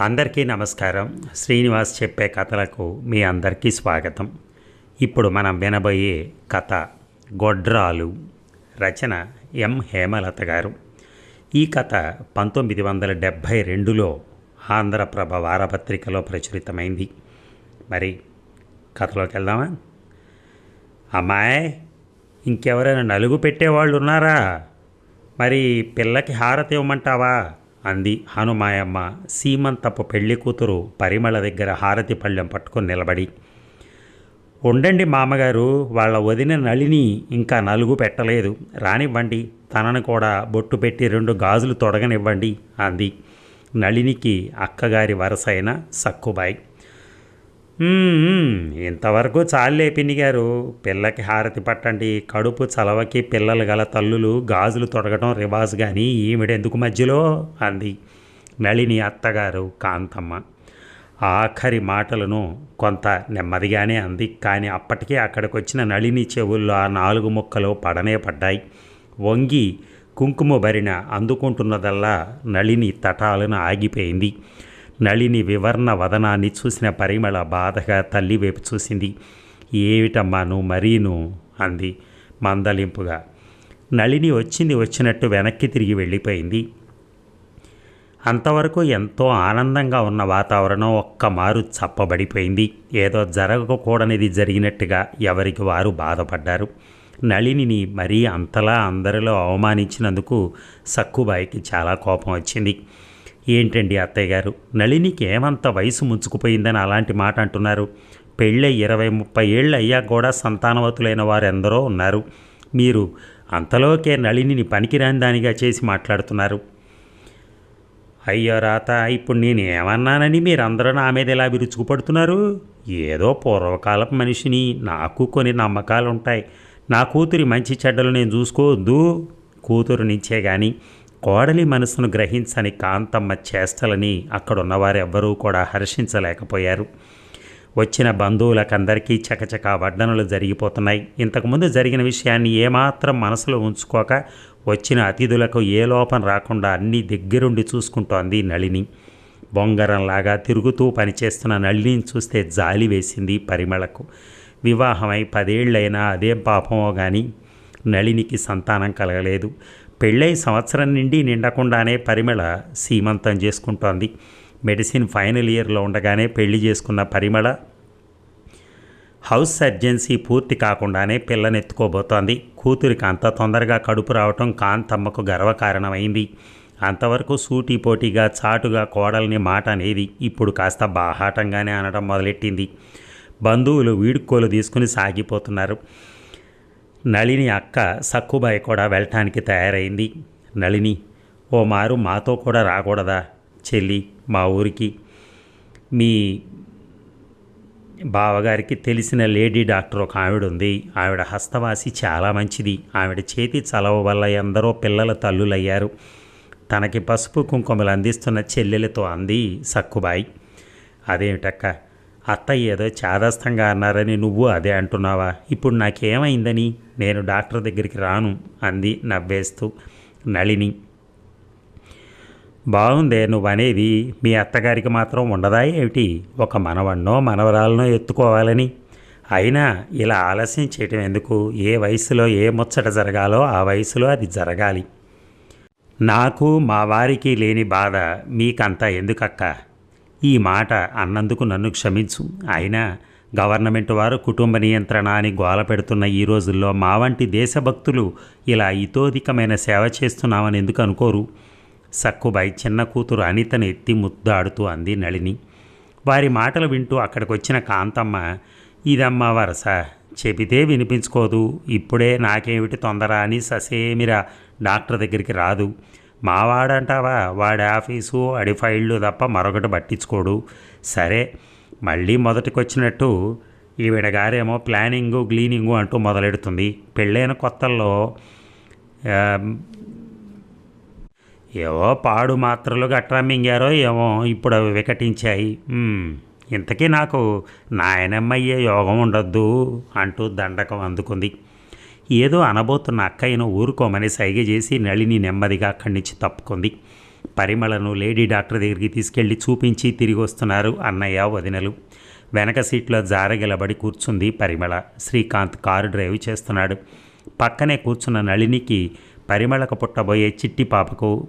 అందరికీ నమస్కారం. శ్రీనివాస్ చెప్పే కథలకు మీ అందరికీ స్వాగతం. ఇప్పుడు మనం వినబోయే కథ గొడ్రాలు రచన ఎం. హేమలత గారు. ఈ కథ పంతొమ్మిది వందల డెబ్భై రెండులో ఆంధ్రప్రభ వారపత్రికలో ప్రచురితమైంది. మరి కథలోకి వెళ్దామా? అమ్మాయి ఇంకెవరైనా నలుగు పెట్టేవాళ్ళు ఉన్నారా మరి పిల్లకి హారతి ఇవ్వమంటావా? అంది హనుమాయమ్మ. సీమంతపు పెళ్ళి కూతురు పరిమళ దగ్గర హారతి పళ్ళెం పట్టుకొని నిలబడి. ఉండండి మామగారు వాళ్ళ వదిన నళిని ఇంకా నలుగు పెట్టలేదు. రానివ్వండి తనను కూడా బొట్టు పెట్టి రెండు గాజులు తొడగనివ్వండి అంది. నళినికి అక్కగారి వరసైన అయిన సక్కుబాయి. ఇంతవరకు చాలే పిన్ని గారు. పిల్లకి హారతి పట్టండి. కడుపు చలవకి పిల్లలు గల తల్లులు గాజులు తొడగటం రివాజ్ కానీ ఈవిడెందుకు మధ్యలో? అంది నళిని అత్తగారు కాంతమ్మ. ఆఖరి మాటలను కొంత నెమ్మదిగానే అంది. కానీ అప్పటికే అక్కడికి వచ్చిన నళిని చెవుల్లో ఆ నాలుగు ముక్కలు పడనే పడ్డాయి. వంగి కుంకుమ భరిన అందుకుంటున్నదల్లా నళిని తటాలను ఆగిపోయింది. నళిని వివర్ణ వదనాన్ని చూసిన పరిమళ బాధగా తల్లి వైపు చూసింది. ఏమిటమ్మా నువ్వు మరీను? అంది మందలింపుగా. నళిని వచ్చింది వచ్చినట్టు వెనక్కి తిరిగి వెళ్ళిపోయింది. అంతవరకు ఎంతో ఆనందంగా ఉన్న వాతావరణం ఒక్క మారు చప్పబడిపోయింది. ఏదో జరగకూడనిది జరిగినట్టుగా ఎవరికి వారు బాధపడ్డారు. నళినిని మరీ అంతలా అందరిలో అవమానించినందుకు సక్కుబాయికి చాలా కోపం వచ్చింది. ఏంటండి అత్తయ్య గారు? నళినికి ఏమంత వయసు ముంచుకుపోయిందని అలాంటి మాట అంటున్నారు. పెళ్ళై ఇరవై ముప్పై ఏళ్ళు అయ్యాక కూడా సంతానవతులైన వారు ఎందరో ఉన్నారు. మీరు అంతలోకే నళినిని పనికిరాని దానిగా చేసి మాట్లాడుతున్నారు. అయ్యో రాత ఇప్పుడు నేను ఏమన్నానని మీరందరూ నా మీద ఇలా విరుచుకుపడుతున్నారు? ఏదో పూర్వకాలపు మనిషిని నాకు కొన్ని నమ్మకాలు ఉంటాయి నా కూతురి మంచి చెడ్డలు నేను చూసుకోవద్దు. కూతురు నుంచే కానీ కోడలి మనసును గ్రహించని కాంతమ్మ చేష్టలని అక్కడున్నవారెవ్వరూ కూడా హర్షించలేకపోయారు. వచ్చిన బంధువులకందరికీ చకచక వడ్డనలు జరిగిపోతున్నాయి. ఇంతకుముందు జరిగిన విషయాన్ని ఏమాత్రం మనసులో ఉంచుకోక వచ్చిన అతిథులకు ఏ లోపం రాకుండా అన్నీ దగ్గరుండి చూసుకుంటోంది నళిని. బొంగరంలాగా తిరుగుతూ పనిచేస్తున్న నళిని చూస్తే జాలి వేసింది పరిమళకు. వివాహమై పదేళ్ళైనా అదేం పాపమో కానీ నళినికి సంతానం కలగలేదు. పెళ్ళై సంవత్సరం నిండి నిండకుండానే పరిమళ సీమంతం చేసుకుంటోంది. మెడిసిన్ ఫైనల్ ఇయర్లో ఉండగానే పెళ్ళి చేసుకున్న పరిమళ హౌస్ సర్జెన్సీ పూర్తి కాకుండానే పిల్లనెత్తుకోబోతోంది. కూతురికి అంత తొందరగా కడుపు రావటం కాంతమ్మకు గర్వకారణమైంది. అంతవరకు సూటీ పోటీగా చాటుగా కోడల్ని మాట అనేది ఇప్పుడు కాస్త బాహాటంగానే అనడం మొదలెట్టింది. బంధువులు వీడుకోలు తీసుకుని సాగిపోతున్నారు. నళిని అక్క సక్కుబాయి కూడా వెళ్ళటానికి తయారైంది. నళిని ఓ మారు మాతో కూడా రాకూడదా చెల్లి మా ఊరికి? మీ బావగారికి తెలిసిన లేడీ డాక్టర్ ఒక ఆవిడ ఉంది ఆవిడ హస్తవాసి చాలా మంచిది. ఆవిడ చేతి చలవ వల్ల ఎందరో పిల్లల తల్లులయ్యారు. తనకి పసుపు కుంకుమలు అందిస్తున్న చెల్లెలతో అంది సక్కుబాయి. అదేమిటక్క అత్త ఏదో చాదస్తంగా అన్నారని నువ్వు అదే అంటున్నావా? ఇప్పుడు నాకేమైందని? నేను డాక్టర్ దగ్గరికి రాను అంది నవ్వేస్తూ నళిని. బాగుందే నువ్వు అనేది మీ అత్తగారికి మాత్రం ఉండదా ఏమిటి? ఒక మనవన్నో మనవరాలనో ఎత్తుకోవాలని. అయినా ఇలా ఆలస్యం చేయటం ఎందుకు? ఏ వయసులో ఏ ముచ్చట జరగాలో ఆ వయసులో అది జరగాలి. నాకు మా వారికి లేని బాధ మీకంతా ఎందుకక్క? ఈ మాట అన్నందుకు నన్ను క్షమించు. అయినా గవర్నమెంట్ వారు కుటుంబ నియంత్రణ అని గోల పెడుతున్న ఈ రోజుల్లో మా వంటి దేశభక్తులు ఇలా ఇతోధికమైన సేవ చేస్తున్నామని ఎందుకు అనుకోరు? సక్కుబాయి చిన్న కూతురు అనితను ఎత్తి ముద్దాడుతూ అంది నళిని. వారి మాటలు వింటూ అక్కడికి వచ్చిన కాంతమ్మ ఇదమ్మా వరస చెబితే వినిపించుకోదు. ఇప్పుడే నాకేమిటి తొందర అని ససేమిరా డాక్టర్ దగ్గరికి రాదు. మావాడంటావా? వాడి ఆఫీసు అడి ఫైళ్ళు తప్ప మరొకటి పట్టించుకోడు. సరే మళ్ళీ మొదటికొచ్చినట్టు ఈవిడ గారేమో ప్లానింగు క్లీనింగు అంటూ మొదలెడుతుంది. పెళ్ళైన కొత్తల్లో ఏవో పాడు మాత్రలు గట్రా మింగారో ఏమో ఇప్పుడు అవి వికటించాయి. ఇంతకీ నాకు నాయనమ్మయ్యే యోగం ఉండొద్దు అంటూ దండకం అందుకుంది. ఏదో అనబోతున్న అక్కయ్యను ఊరుకోమని సైగ చేసి నళిని నెమ్మదిగా అక్కడి నుంచి తప్పుకుంది. పరిమళను లేడీ డాక్టర్ దగ్గరికి తీసుకెళ్ళి చూపించి తిరిగి వస్తున్నారు అన్నయ్య వదినలు. వెనక సీట్లో జారగిలబడి కూర్చుంది పరిమళ. శ్రీకాంత్ కారు డ్రైవ్ చేస్తున్నాడు. పక్కనే కూర్చున్న నళినికి పరిమళకు పుట్టబోయే చిట్టి పాపకు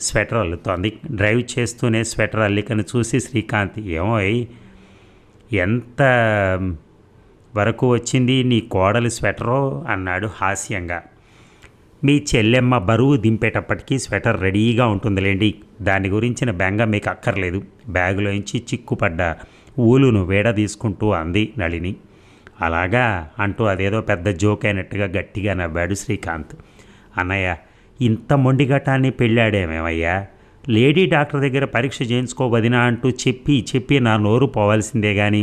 స్వెటర్ అల్లుతోంది. డ్రైవ్ చేస్తూనే స్వెటర్ అల్లికను చూసి శ్రీకాంత్ ఏమో ఎంత వరకు వచ్చింది నీ కోడలి స్వెటరో? అన్నాడు హాస్యంగా. మీ చెల్లెమ్మ బరువు దింపేటప్పటికీ స్వెటర్ రెడీగా ఉంటుందిలేండి. దాని గురించిన బెంగ మీకు అక్కర్లేదు. బ్యాగులోంచి చిక్కుపడ్డ ఊలును వేడ తీసుకుంటూ అంది నళిని. అలాగా? అంటూ అదేదో పెద్ద జోక్ అయినట్టుగా గట్టిగా నవ్వాడు శ్రీకాంత్. అన్నయ్య ఇంత మొండిగటాన్ని పెళ్ళాడేమేమయ్యా లేడీ డాక్టర్ దగ్గర పరీక్ష చేయించుకోవదినా అంటూ చెప్పి చెప్పి నా నోరు పోవాల్సిందే కానీ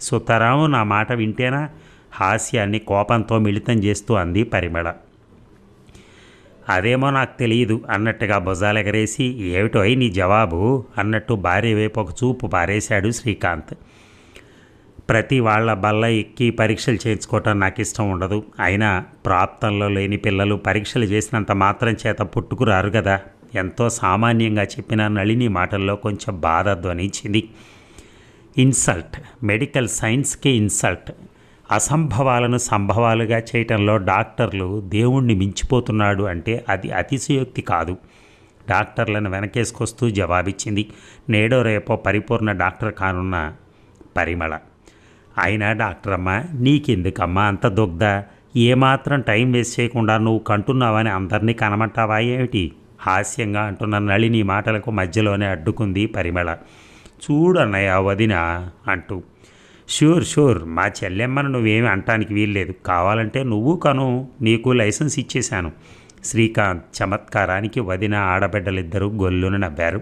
సుతరాము నా మాట వింటేనా? హాస్యాన్ని కోపంతో మిళితం చేస్తూ అంది పరిమళ. అదేమో నాకు తెలియదు అన్నట్టుగా భుజాలెగరేసి ఏమిటో నీ జవాబు అన్నట్టు భార్య వైపు ఒక చూపు పారేశాడు శ్రీకాంత్. ప్రతి వాళ్ళ బల్ల ఎక్కి పరీక్షలు చేయించుకోవటం నాకు ఇష్టం ఉండదు. అయినా ప్రాప్తంలో లేని పిల్లలు పరీక్షలు చేసినంత మాత్రం చేత పుట్టుకురారు కదా ఎంతో సామాన్యంగా చెప్పిన నళిని మాటల్లో కొంచెం బాధ ధ్వనించింది. ఇన్సల్ట్ మెడికల్ సైన్స్కి ఇన్సల్ట్. అసంభవాలను సంభవాలుగా చేయటంలో డాక్టర్లు దేవుణ్ణి మించిపోతున్నాడు అంటే అది అతిశయోక్తి కాదు. డాక్టర్లను వెనకేసుకొస్తూ జవాబిచ్చింది నేడో రేపో పరిపూర్ణ డాక్టర్ కానున్న పరిమళ. అయినా డాక్టర్ అమ్మ నీకెందుకమ్మా అంత దుగ్ధ? ఏమాత్రం టైం వేస్ట్ చేయకుండా నువ్వు కంటున్నావని అందరినీ కనమంటావా ఏమిటి? హాస్యంగా అంటున్న నళిని మాటలకు మధ్యలోనే అడ్డుకుంది పరిమళ. చూడన్నయ్య వదిన అంటూ. షూర్ షూర్ మా చెల్లెమ్మను నువ్వేమి అంటానికి వీల్లేదు. కావాలంటే నువ్వు కను నీకు లైసెన్స్ ఇచ్చేశాను. శ్రీకాంత్ చమత్కారానికి వదిన ఆడబిడ్డలిద్దరూ గొల్లున నవ్వారు.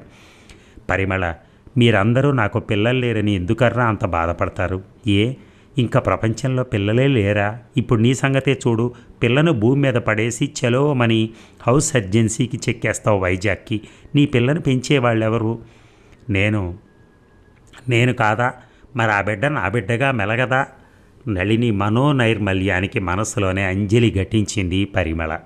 పరిమళ మీరందరూ నాకు పిల్లలు లేరని ఎందుకర్రా అంత బాధపడతారు? ఏ? ఇంకా ప్రపంచంలో పిల్లలే లేరా? ఇప్పుడు నీ సంగతే చూడు. పిల్లను భూమి మీద పడేసి చలోమని హౌస్ సర్జెన్సీకి చెక్కేస్తావు వైజాగ్కి. నీ పిల్లను పెంచేవాళ్ళెవరు? నేను నేను కాదా? మరి ఆ బిడ్డ నా బిడ్డగా మెలగదా? నళిని మనోనైర్మల్యానికి మనస్సులోనే అంజలి ఘటించింది పరిమళ.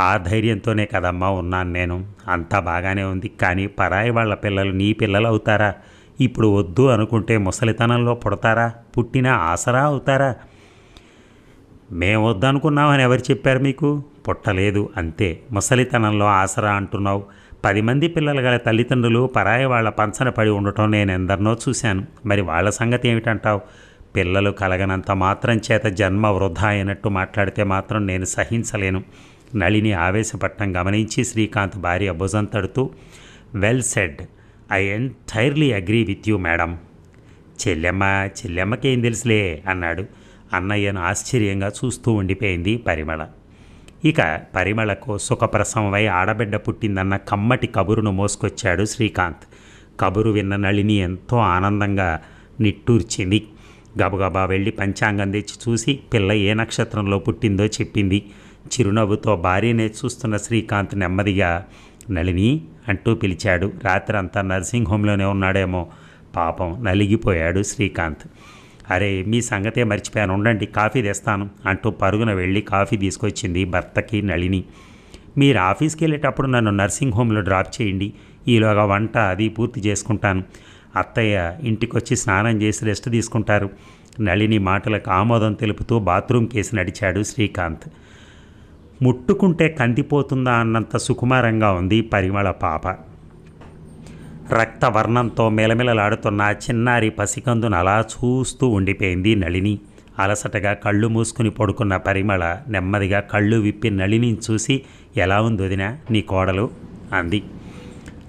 ఆ ధైర్యంతోనే కదమ్మా ఉన్నాను నేను. అంతా బాగానే ఉంది కానీ పరాయి వాళ్ళ పిల్లలు నీ పిల్లలు అవుతారా? ఇప్పుడు వద్దు అనుకుంటే ముసలితనంలో పుడతారా? పుట్టిన ఆసరా అవుతారా? మేము వద్దనుకున్నామని ఎవరు చెప్పారు మీకు? పుట్టలేదు అంతే. ముసలితనంలో ఆసరా అంటున్నావు. పది మంది పిల్లలు గల తల్లిదండ్రులు పరాయి వాళ్ళ పంచన పడి ఉండటం నేను ఎందరినో చూశాను. మరి వాళ్ళ సంగతి ఏమిటంటావు? పిల్లలు కలగనంత మాత్రం చేత జన్మ వృధా అయినట్టు మాట్లాడితే మాత్రం నేను సహించలేను. నళిని ఆవేశపట్టం గమనించి శ్రీకాంత్ భార్య భుజం తడుతూ well said. I entirely agree with you madam. చెల్లెమ్మ చెల్లెమ్మకేం తెలుసులే అన్నాడు. అన్నయ్యను ఆశ్చర్యంగా చూస్తూ ఉండిపోయింది పరిమళ. ఇక పరిమళకు సుఖప్రసవమై ఆడబిడ్డ పుట్టిందన్న కమ్మటి కబురును మోసుకొచ్చాడు శ్రీకాంత్. కబురు విన్న నళిని ఎంతో ఆనందంగా నిట్టూర్చింది. గబగబా వెళ్ళి పంచాంగం తెచ్చి చూసి పిల్ల ఏ నక్షత్రంలో పుట్టిందో చెప్పింది. చిరునవ్వుతో భార్యనే చూస్తున్న శ్రీకాంత్ నెమ్మదిగా నళిని అంటూ పిలిచాడు. రాత్రంతా నర్సింగ్ హోమ్లోనే ఉన్నాడేమో. పాపం నలిగిపోయాడు శ్రీకాంత్. అరే మీ సంగతే మర్చిపోయాను. ఉండండి కాఫీ తెస్తాను అంటూ పరుగున వెళ్ళి కాఫీ తీసుకొచ్చింది భర్తకి నళిని. మీరు ఆఫీస్కి వెళ్ళేటప్పుడు నన్ను నర్సింగ్ హోమ్లో డ్రాప్ చేయండి. ఈలోగా వంట అది పూర్తి చేసుకుంటాను. అత్తయ్య ఇంటికొచ్చి స్నానం చేసి రెస్ట్ తీసుకుంటారు. నళిని మాటలకు ఆమోదం తెలుపుతూ బాత్రూమ్ కేసి నడిచాడు శ్రీకాంత్. ముట్టుకుంటే కందిపోతుందా అన్నంత సుకుమారంగా ఉంది పరిమళ పాప. రక్తవర్ణంతో మెలమెలలాడుతున్న చిన్నారి పసికందును అలా చూస్తూ ఉండిపోయింది నళిని. అలసటగా కళ్ళు మూసుకుని పడుకున్న పరిమళ నెమ్మదిగా కళ్ళు విప్పి నళిని చూసి ఎలా ఉంది వదినా నీ కోడలు? అంది.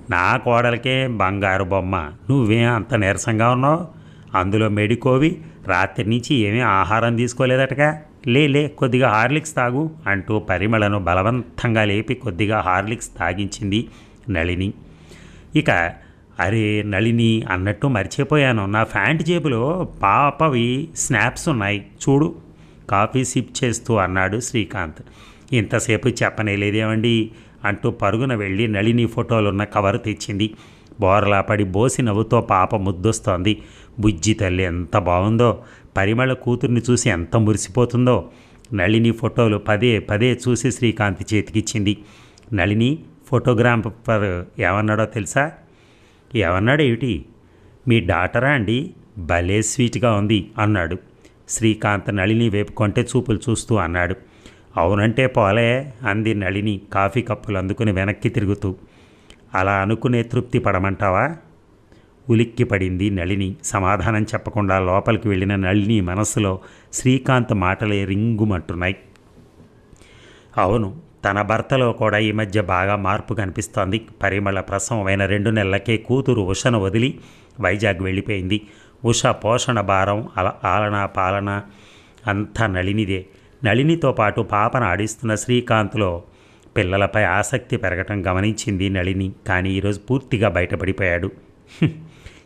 నా కోడలకే బంగారు బొమ్మ. నువ్వేం అంత నీరసంగా ఉన్నావు? అందులో మెడికోవి రాత్రి నుంచి ఏమీ ఆహారం తీసుకోలేదటగా లే లే కొద్దిగా హార్లిక్స్ తాగు అంటూ పరిమళను బలవంతంగా లేపి కొద్దిగా హార్లిక్స్ తాగించింది నళిని. ఇక అరే నళిని అన్నట్టు మర్చిపోయాను. నా ఫ్యాంట్ జేబులో పాపవి స్నాప్స్ ఉన్నాయి. చూడు. కాఫీ సిప్ చేస్తూ అన్నాడు శ్రీకాంత్. ఇంతసేపు చెప్పనేలేదేమండి అంటూ పరుగున వెళ్ళి నళిని ఫోటోలున్న కవర్ తెచ్చింది. బోరలా పడి బోసి నవ్వుతో పాప ముద్దొస్తోంది. బుజ్జి తల్లి ఎంత బాగుందో పరిమళ కూతుర్ని చూసి ఎంత మురిసిపోతుందో. నళిని ఫోటోలు పదే పదే చూసి శ్రీకాంత్ చేతికిచ్చింది. నళిని ఫోటోగ్రాఫర్ ఏమన్నాడో తెలుసా? ఏమన్నాడేమిటి మీ డాటరా అండి? భలే స్వీట్గా ఉంది అన్నాడు. శ్రీకాంత్ నళిని వైపు కొంటే చూపులు చూస్తూ అన్నాడు. అవునంటే పోలే అంది నళిని కాఫీ కప్పులు అందుకుని వెనక్కి తిరుగుతూ. అలా అనుకునే తృప్తి పడమంటావా? ఉలిక్కి పడింది నళిని. సమాధానం చెప్పకుండా లోపలికి వెళ్ళిన నళిని మనస్సులో శ్రీకాంత్ మాటలే రింగుమంటున్నాయి. అవును తన భర్తలో కూడా ఈ మధ్య బాగా మార్పు కనిపిస్తోంది. పరిమళ ప్రసవమైన రెండు నెలలకే కూతురు ఉషను వదిలి వైజాగ్ వెళ్ళిపోయింది. ఉష పోషణ భారం అల ఆలన పాలన అంతా నళినిదే. నళినితో పాటు పాపను ఆడిస్తున్న శ్రీకాంత్లో పిల్లలపై ఆసక్తి పెరగటం గమనించింది నళిని. కానీ ఈరోజు పూర్తిగా బయటపడిపోయాడు.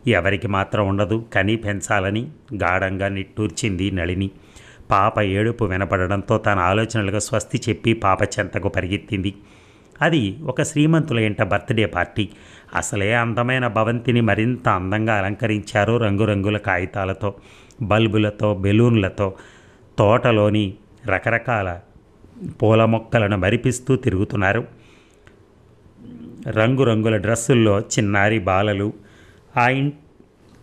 ఎవరికి మాత్రం ఉండదు. కని పెంచాలని గాఢంగా నిట్టూర్చింది నళిని. పాప ఏడుపు వినపడడంతో తన ఆలోచనలకు స్వస్తి చెప్పి పాప చెంతకు పరిగెత్తింది. అది ఒక శ్రీమంతుల ఇంట బర్త్డే పార్టీ. అసలే అందమైన భవంతిని మరింత అందంగా అలంకరించారు రంగురంగుల కాగితాలతో బల్బులతో బెలూన్లతో తోటలోని రకరకాల పూల మొక్కలను మరిపిస్తూ తిరుగుతున్నారు. రంగురంగుల డ్రెస్సుల్లో చిన్నారి బాలలు ఆ ఇన్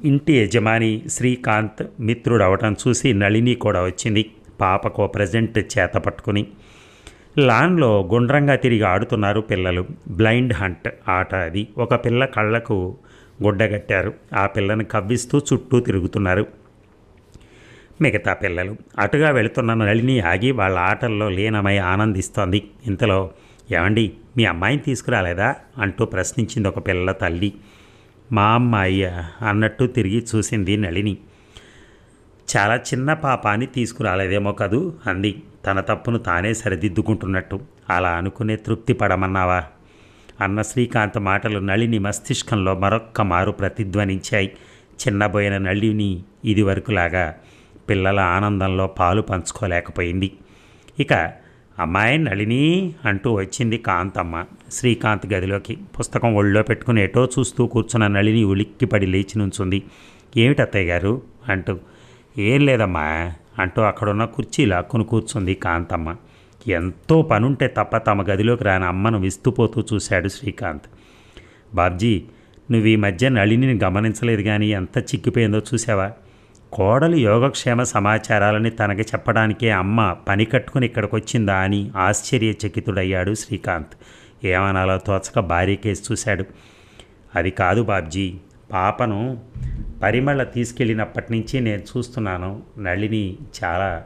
ఇంటి యజమాని శ్రీకాంత్ మిత్రుడవటం చూసి నళిని కూడా వచ్చింది. పాపకో ప్రజెంట్ చేత పట్టుకుని. లాన్లో గుండ్రంగా తిరిగి ఆడుతున్నారు పిల్లలు. బ్లైండ్ హంట్ ఆట అది. ఒక పిల్ల కళ్ళకు గుడ్డగట్టారు ఆ పిల్లని కవ్విస్తూ చుట్టూ తిరుగుతున్నారు. మిగతా పిల్లలు. అటుగా వెళుతున్న నళిని ఆగి వాళ్ళ ఆటల్లో లీనమై ఆనందిస్తోంది. ఇంతలో ఏమండి మీ అమ్మాయిని తీసుకురాలేదా? అంటూ ప్రశ్నించింది ఒక పిల్ల తల్లి. మా అమ్మాయి అన్నట్టు తిరిగి చూసింది నళిని. చాలా చిన్న పాపాన్ని తీసుకురాలేదేమో కదూ? అంది. తన తప్పును తానే సరిదిద్దుకుంటున్నట్టు. అలా అనుకునే తృప్తి పడమన్నావా? అన్న శ్రీకాంత్ మాటలు నళిని మస్తిష్కంలో మరొక్క మారు ప్రతిధ్వనించాయి. చిన్నబోయిన నళిని ఇదివరకులాగా పిల్లల ఆనందంలో పాలు పంచుకోలేకపోయింది. ఇక అమ్మాయి నళిని అంటూ వచ్చింది కాంతమ్మ. శ్రీకాంత్ గదిలోకి. పుస్తకం ఒళ్ళో పెట్టుకుని ఎటో చూస్తూ కూర్చున్న నళిని ఉలిక్కిపడి లేచి నుంచుంది. ఏమిటి అత్తయ్య గారు? అంటూ ఏం లేదమ్మా అంటూ అక్కడున్న కుర్చీ లాక్కుని కూర్చుంది కాంతమ్మ. ఎంతో పనుంటే తప్ప తమ గదిలోకి రాని అమ్మను విస్తుపోతూ చూశాడు శ్రీకాంత్. బాబ్జీ నువ్వు ఈ మధ్య నళినిని గమనించలేదు కానీ ఎంత చిక్కిపోయిందో చూసావా కోడలు యోగక్షేమ సమాచారాలని తనకి చెప్పడానికే అమ్మ పని కట్టుకుని ఇక్కడికి వచ్చిందా అని ఆశ్చర్యచకితుడయ్యాడు శ్రీకాంత్. ఏమనాలో తోచక భార్య కేసు చూశాడు. అది కాదు బాబ్జీ పాపను పరిమళ తీసుకెళ్ళినప్పటి నుంచి నేను చూస్తున్నాను. నళిని చాలా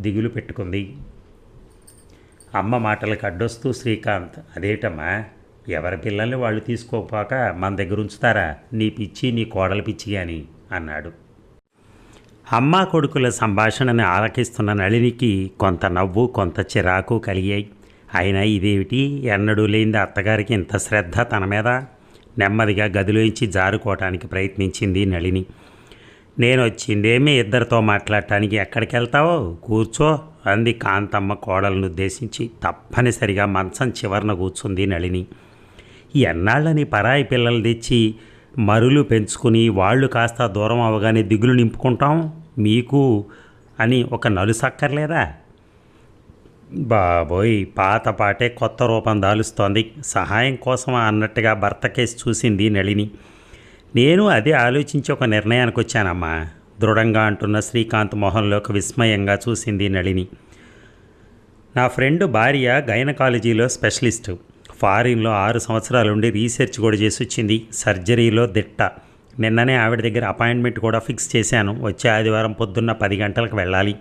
దిగులు పెట్టుకుంది. అమ్మ మాటలకు అడ్డొస్తూ శ్రీకాంత్ అదేటమ్మా ఎవరి పిల్లల్ని వాళ్ళు తీసుకోకపోక మన దగ్గర ఉంచుతారా? నీ పిచ్చి నీ కోడల పిచ్చి అని అన్నాడు. అమ్మా కొడుకుల సంభాషణని ఆలకిస్తున్న నళినికి కొంత నవ్వు కొంత చిరాకు కలిగాయి. అయినా ఇదేమిటి? ఎన్నడూ లేనిది అత్తగారికి ఇంత శ్రద్ధ తన మీద? నెమ్మదిగా గదిలోంచి జారుకోవటానికి ప్రయత్నించింది నళిని. నేను వచ్చిందేమీ ఇద్దరితో మాట్లాడటానికి ఎక్కడికి వెళ్తావో? కూర్చో అంది కాంతమ్మ కోడలను ఉద్దేశించి తప్పనిసరిగా మంచం చివరన కూర్చుంది నళిని. ఎన్నాళ్ళని పరాయి పిల్లలు తెచ్చి మరులు పెంచుకుని వాళ్ళు కాస్త దూరం అవగానే దిగులు నింపుకుంటాం? మీకు అని ఒక నలుసక్కర్లేదా? బాబోయ్ పాత పాటే కొత్త రూపం దాలుస్తోంది. సహాయం కోసం అన్నట్టుగా భర్త కేసు చూసింది నళిని. నేను అదే ఆలోచించి ఒక నిర్ణయానికి వచ్చానమ్మా దృఢంగా అంటున్న శ్రీకాంత్ మొహంలోకి విస్మయంగా చూసింది నళిని. నా ఫ్రెండ్ భార్య గైనకాలజీలో స్పెషలిస్టు. ఫారిన్లో ఆరు సంవత్సరాలుండి రీసెర్చ్ కూడా చేసి వచ్చింది సర్జరీలో దిట్ట. నిన్ననే ఆవిడ దగ్గర అపాయింట్మెంట్ కూడా ఫిక్స్ చేశాను వచ్చే ఆదివారం పొద్దున్న పది గంటలకు వెళ్ళాలి.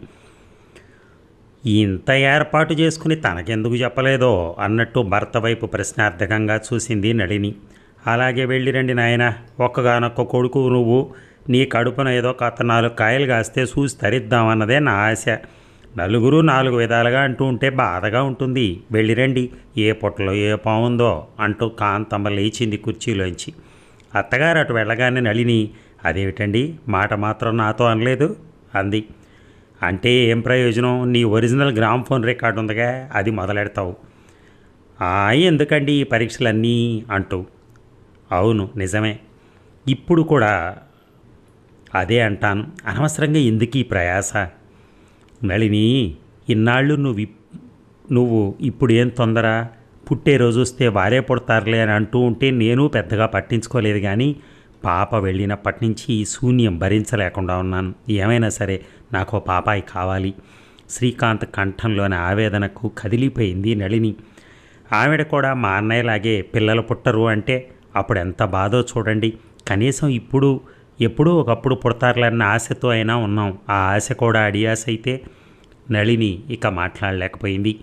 ఇంత ఏర్పాటు చేసుకుని తనకెందుకు చెప్పలేదో అన్నట్టు భర్త వైపు ప్రశ్నార్థకంగా చూసింది నళిని. అలాగే వెళ్ళి రండి నాయన ఒక్కగానొక్క కొడుకు నువ్వు. నీ కడుపున ఏదో కథ నాలుగు కాయలు కాస్తే చూసి తరిద్దామన్నదే నా ఆశ. నలుగురు నాలుగు విధాలుగా అంటూ ఉంటే బాధగా ఉంటుంది. వెళ్ళిరండి ఏ పొట్టలో ఏ పావుందో అంటూ కాంతమ్మ లేచింది కుర్చీలోంచి. అత్తగారు అటు వెళ్ళగానే నళిని అదేమిటండి? మాట మాత్రం నాతో అనలేదు? అంది. అంటే ఏం ప్రయోజనం? నీ ఒరిజినల్ గ్రామ్ ఫోన్ రికార్డు ఉందిగా అది మొదలెడతావు. ఎందుకండి ఈ పరీక్షలన్నీ అంటూ? అవును నిజమే. ఇప్పుడు కూడా అదే అంటాను. అనవసరంగా ఎందుకు ఈ ప్రయాస? నళిని ఇన్నాళ్ళు నువ్వు ఇప్- నువ్వు ఇప్పుడు ఏం తొందర? పుట్టే రోజు వస్తే వారే పుడతారులే అని అంటూ ఉంటే నేను పెద్దగా పట్టించుకోలేదు కానీ పాప వెళ్ళినప్పటి నుంచి శూన్యం భరించలేకుండా ఉన్నాను. ఏమైనా సరే నాకు ఓ పాపాయి కావాలి. శ్రీకాంత్ కంఠంలోని ఆవేదనకు కదిలిపోయింది నళిని. ఆవిడ కూడా మా అన్నయ్యలాగే పిల్లలు పుట్టరు అంటే అప్పుడు ఎంత బాధో చూడండి. కనీసం ఇప్పుడు ఎప్పుడూ ఒకప్పుడు పుడతారులన్న ఆశతో అయినా ఉన్నాం. ఆ ఆశ కూడా అడియాస అయితే నళిని ఇక మాట్లాడలేకపోయింది.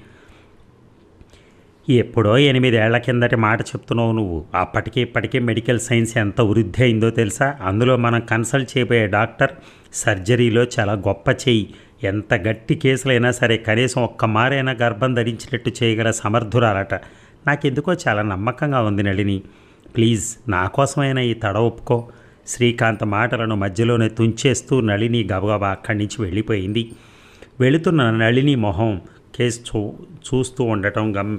ఎప్పుడో ఎనిమిదేళ్ళ కిందటి మాట చెప్తున్నావు నువ్వు. అప్పటికి ఇప్పటికీ మెడికల్ సైన్స్ ఎంత వృద్ధి అయిందో తెలుసా? అందులో మనం కన్సల్ట్ చేయబోయే డాక్టర్ సర్జరీలో చాలా గొప్ప చేయి. ఎంత గట్టి కేసులైనా సరే కనీసం ఒక్క మారైనా గర్భం ధరించినట్టు చేయగల సమర్థురాలట. నాకెందుకో చాలా నమ్మకంగా ఉంది నళిని. ప్లీజ్ నా కోసమైనా ఈ తడ ఒప్పుకో. శ్రీకాంత్ మాటలను మధ్యలోనే తుంచేస్తూ నళిని గబగబా అక్కడి నుంచి వెళ్ళిపోయింది. వెళుతున్న నళిని మొహం కేసు చూ చూస్తూ ఉండటం గమ్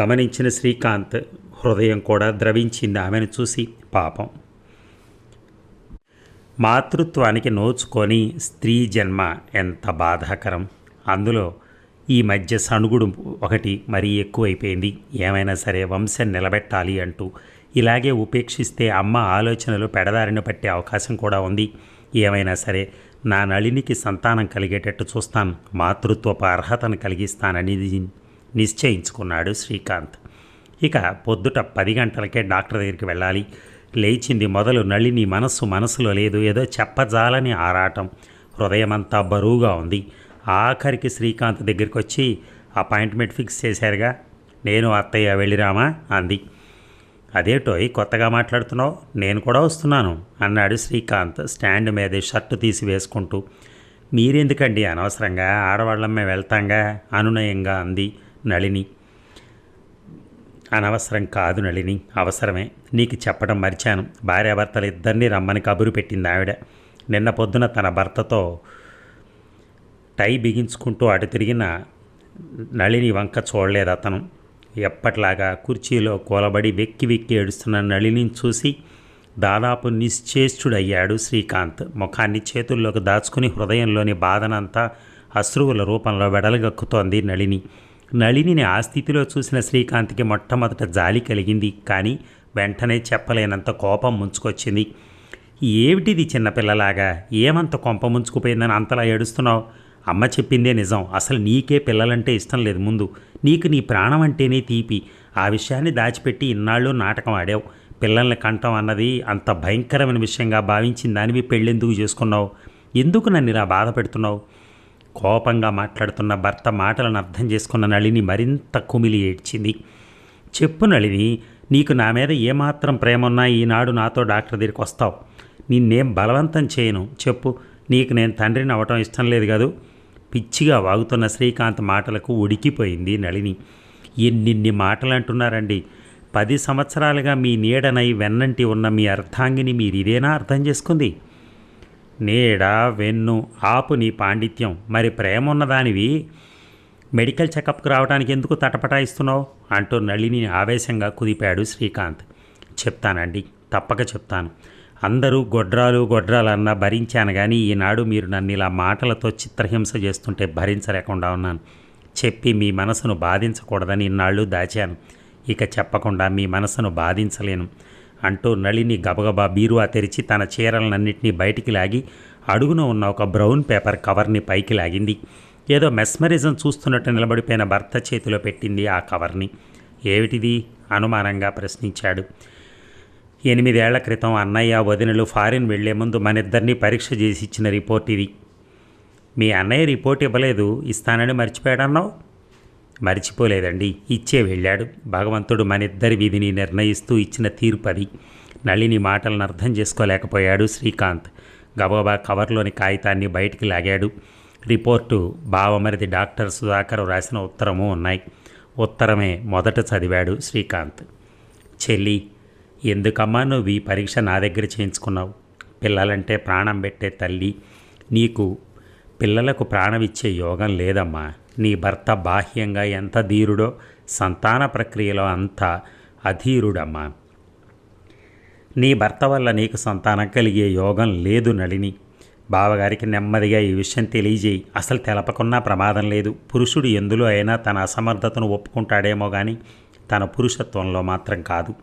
గమనించిన శ్రీకాంత్ హృదయం కూడా ద్రవించింది ఆమెను చూసి. పాపం. మాతృత్వానికి నోచుకొని స్త్రీ జన్మ ఎంత బాధాకరం. అందులో ఈ మధ్య సణుగుడు ఒకటి మరీ ఎక్కువైపోయింది. ఏమైనా సరే వంశం నిలబెట్టాలి అంటూ ఇలాగే ఉపేక్షిస్తే అమ్మ ఆలోచనలు పెడదారిన పట్టే అవకాశం కూడా ఉంది. ఏమైనా సరే నా నళినికి సంతానం కలిగేటట్టు చూస్తాను. మాతృత్వపు అర్హతను కలిగిస్తానని నిశ్చయించుకున్నాడు శ్రీకాంత్. ఇక పొద్దుట పది గంటలకే డాక్టర్ దగ్గరికి వెళ్ళాలి. లేచింది మొదలు నళిని మనస్సు మనసులో లేదు. ఏదో చెప్పజాలని ఆరాటం. హృదయమంతా బరువుగా ఉంది. ఆఖరికి శ్రీకాంత్ దగ్గరికి వచ్చి అపాయింట్మెంట్ ఫిక్స్ చేశారుగా. నేను అత్తయ్య వెళ్ళిరామా? అంది. అదేటోయ్ కొత్తగా మాట్లాడుతున్నావు. నేను కూడా వస్తున్నాను అన్నాడు శ్రీకాంత్ స్టాండ్ మీద షర్టు తీసి వేసుకుంటూ. మీరెందుకండి అనవసరంగా? ఆడవాళ్ళమ్మే వెళ్తాంగా? అనునయంగా అంది. నళిని. అనవసరం కాదు నళిని అవసరమే. నీకు చెప్పడం మర్చాను. భార్యాభర్తలు ఇద్దరిని రమ్మని కబురు పెట్టింది ఆవిడ. నిన్న పొద్దున తన భర్తతో టై బిగించుకుంటూ అటు తిరిగిన నళిని వంక చూడలేదు అతను. ఎప్పట్లాగా కుర్చీలో కూలబడి వెక్కి వెక్కి ఏడుస్తున్న నళిని చూసి దాదాపు నిశ్చేష్టుడయ్యాడు శ్రీకాంత్. ముఖాన్ని చేతుల్లోకి దాచుకుని హృదయంలోని బాధనంతా అశ్రువుల రూపంలో వెడలగక్కుతోంది నళిని. నళినిని ఆ స్థితిలో చూసిన శ్రీకాంత్కి మొట్టమొదట జాలి కలిగింది. కానీ వెంటనే చెప్పలేనంత కోపం ముంచుకొచ్చింది. ఏమిటిది చిన్నపిల్లలాగా? ఏమంత కొంప ముంచుకుపోయిందని అంతలా ఏడుస్తున్నావు? అమ్మ చెప్పిందే నిజం. అసలు నీకే పిల్లలంటే ఇష్టం లేదు ముందు. నీకు నీ ప్రాణం అంటేనే తీపి. ఆ విషయాన్ని దాచిపెట్టి ఇన్నాళ్ళు నాటకం ఆడావు. పిల్లల్ని కంటం అన్నది అంత భయంకరమైన విషయంగా భావించిన దానివి పెళ్ళెందుకు చేసుకున్నావు? ఎందుకు నన్ను ఇలా బాధ పెడుతున్నావు? కోపంగా మాట్లాడుతున్న భర్త మాటలను అర్థం చేసుకున్న నళిని మరింత కుమిలి ఏడ్చింది. చెప్పు నళిని నీకు నా మీద ఏమాత్రం ప్రేమ ఉన్నా ఈనాడు నాతో డాక్టర్ దగ్గరికి వస్తావు. నిన్నేం బలవంతం చేయను. చెప్పు నీకు నేను తండ్రిని అవ్వటం ఇష్టం లేదు కదూ పిచ్చిగా వాగుతున్న శ్రీకాంత్ మాటలకు ఉడికిపోయింది నళిని. ఎన్నిన్ని మాటలు అంటున్నారండి పది సంవత్సరాలుగా మీ నీడనై వెన్నంటి ఉన్న మీ అర్థాంగిని మీరు ఇదేనా అర్థం చేసుకుంది? నీడ వెన్ను ఆపు నీ పాండిత్యం. మరి ప్రేమ ఉన్నదానివి మెడికల్ చెకప్కి రావడానికి ఎందుకు తటపటాయిస్తున్నావు? అంటూ నళిని ఆవేశంగా కుదిపాడు శ్రీకాంత్. చెప్తానండి తప్పక చెప్తాను. అందరూ గొడ్రాలు గొడ్రాలన్నా భరించాను కానీ ఈనాడు మీరు నన్ను ఇలా మాటలతో చిత్రహింస చేస్తుంటే భరించలేకుండా ఉన్నాను. చెప్పి మీ మనసును బాధించకూడదని ఇన్నాళ్ళు దాచాను. ఇక చెప్పకుండా మీ మనసును బాధించలేను. అంటూ నళిని గబగబా బీరువా తెరిచి తన చీరలన్నింటినీ బయటికి లాగి అడుగున ఉన్న ఒక బ్రౌన్ పేపర్ కవర్ని పైకి లాగింది. ఏదో మెస్మరిజం చూస్తున్నట్టు నిలబడిపోయిన భర్త చేతిలో పెట్టింది ఆ కవర్ని. ఏమిటిది? అనుమానంగా ప్రశ్నించాడు. ఎనిమిదేళ్ళ క్రితం అన్నయ్య వదినలు ఫారిన్ వెళ్ళే ముందు మనిద్దరినీ పరీక్ష చేసి ఇచ్చిన రిపోర్ట్ ఇది. మీ అన్నయ్య రిపోర్ట్ ఇవ్వలేదు. ఇస్తానని మర్చిపోయాడన్నావు? మర్చిపోలేదండి. ఇచ్చే వెళ్ళాడు. భగవంతుడు మనిద్దరి విధిని నిర్ణయిస్తూ ఇచ్చిన తీర్పు అది. నళిని మాటలను అర్థం చేసుకోలేకపోయాడు శ్రీకాంత్. గబగబా కవర్లోని కాగితాన్ని బయటికి లాగాడు. రిపోర్టు బావమరిది డాక్టర్ సుధాకర్ రాసిన ఉత్తరము ఉన్నాయి. ఉత్తరమే మొదట చదివాడు శ్రీకాంత్. చెల్లి ఎందుకమ్మా నువ్వు ఈ పరీక్ష నా దగ్గర చేయించుకున్నావు? పిల్లలంటే ప్రాణం పెట్టే తల్లి. నీకు పిల్లలకు ప్రాణం ఇచ్చే యోగం లేదమ్మా. నీ భర్త బాహ్యంగా ఎంత ధీరుడో సంతాన ప్రక్రియలో అంత అధీరుడమ్మా. నీ భర్త వల్ల నీకు సంతానం కలిగే యోగం లేదు నళిని. బావగారికి నెమ్మదిగా ఈ విషయం తెలియజేయి. అసలు తెలపకున్నా ప్రమాదం లేదు. పురుషుడు ఎందులో అయినా తన అసమర్థతను ఒప్పుకుంటాడేమో కానీ తన పురుషత్వంలో మాత్రం కాదు.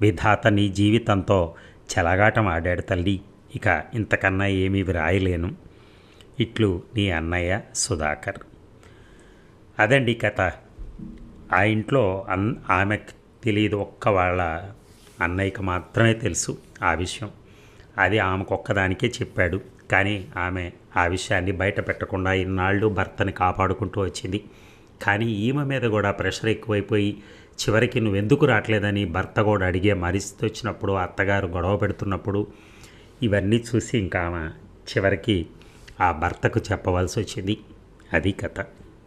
విధాత నీ జీవితంతో చెలగాటం ఆడాడు తల్లి. ఇక ఇంతకన్నా ఏమీ వ్రాయలేను. ఇట్లు నీ అన్నయ్య సుధాకర్. అదండి కథ. ఆ ఇంట్లో అన్ ఆమెకు తెలియదు ఒక్క వాళ్ళ అన్నయ్యకి మాత్రమే తెలుసు ఆ విషయం. అది ఆమెకు ఒక్కదానికే చెప్పాడు. కానీ ఆమె ఆ విషయాన్ని బయట పెట్టకుండా ఇన్నాళ్ళు భర్తని కాపాడుకుంటూ వచ్చింది. కానీ ఈమె మీద కూడా ప్రెషర్ ఎక్కువైపోయి చివరికి నువ్వెందుకు రావట్లేదని భర్త కూడా అడిగే మరిస్థితి వచ్చినప్పుడు అత్తగారు గొడవ పెడుతున్నప్పుడు ఇవన్నీ చూసి ఇంకా ఆమె చివరికి ఆ భర్తకు చెప్పవలసి వచ్చింది. అది కథ.